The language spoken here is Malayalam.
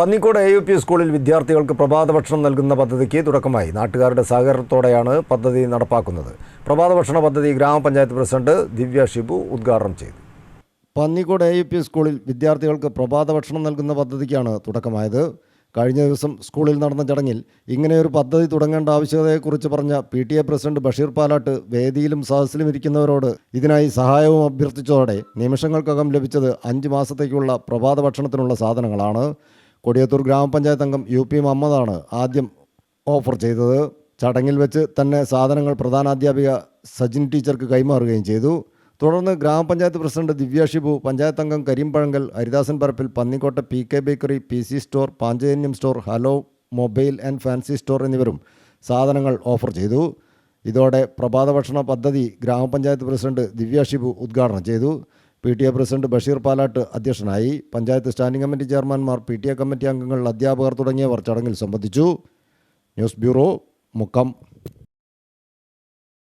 പന്നിക്കോട് എ യു പി സ്കൂളിൽ വിദ്യാർത്ഥികൾക്ക് പ്രഭാത ഭക്ഷണം നൽകുന്ന പദ്ധതിക്ക് തുടക്കമായി. നാട്ടുകാരുടെ സഹകരണത്തോടെയാണ് പദ്ധതി നടപ്പാക്കുന്നത്. പ്രഭാത ഭക്ഷണ പദ്ധതി ഗ്രാമപഞ്ചായത്ത് പ്രസിഡന്റ് ദിവ്യ ഷിബു ഉദ്ഘാടനം ചെയ്തു. പന്നിക്കോട് എ യു പി സ്കൂളിൽ വിദ്യാർത്ഥികൾക്ക് പ്രഭാത ഭക്ഷണം നൽകുന്ന പദ്ധതിക്കാണ് തുടക്കമായത്. കഴിഞ്ഞ ദിവസം സ്കൂളിൽ നടന്ന ചടങ്ങിൽ ഇങ്ങനെയൊരു പദ്ധതി തുടങ്ങേണ്ട ആവശ്യകതയെക്കുറിച്ച് പറഞ്ഞ P T A president Basheer Palatt വേദിയിലും സദസ്സിലും ഇരിക്കുന്നവരോട് ഇതിനായി സഹായവും അഭ്യർത്ഥിച്ചതോടെ നിമിഷങ്ങൾക്കകം ലഭിച്ചത് അഞ്ച് മാസത്തേക്കുള്ള പ്രഭാത ഭക്ഷണത്തിനുള്ള സാധനങ്ങളാണ്. കൊടിയത്തൂർ ഗ്രാമപഞ്ചായത്ത് അംഗം യു പി മുഹമ്മദാണ് ആദ്യം ഓഫർ ചെയ്തത്. ചടങ്ങിൽ വെച്ച് തന്നെ സാധനങ്ങൾ പ്രധാനാധ്യാപിക സജിൻ ടീച്ചർക്ക് കൈമാറുകയും ചെയ്തു. തുടർന്ന് ഗ്രാമപഞ്ചായത്ത് പ്രസിഡന്റ് ദിവ്യ ഷിബു പഞ്ചായത്ത് അംഗം Karimpazhankal Haridasan Parappil പന്നിക്കോട്ട P K bakery P C store Panchajanyam store hello mobile and fancy store എന്നിവരും സാധനങ്ങൾ ഓഫർ ചെയ്തു. ഇതോടെ പ്രഭാത ഭക്ഷണ പദ്ധതി ഗ്രാമപഞ്ചായത്ത് പ്രസിഡന്റ് ദിവ്യ ഷിബു ഉദ്ഘാടനം ചെയ്തു. P T A president Basheer Palatt അധ്യക്ഷനായി പഞ്ചായത്ത് സ്റ്റാൻഡിംഗ് കമ്മിറ്റി ചെയർമാൻമാർ പി ടി എ കമ്മിറ്റി അംഗങ്ങൾ അധ്യാപകർ തുടങ്ങിയവർ ചടങ്ങിൽ സംബന്ധിച്ചു. News bureau Mukkam.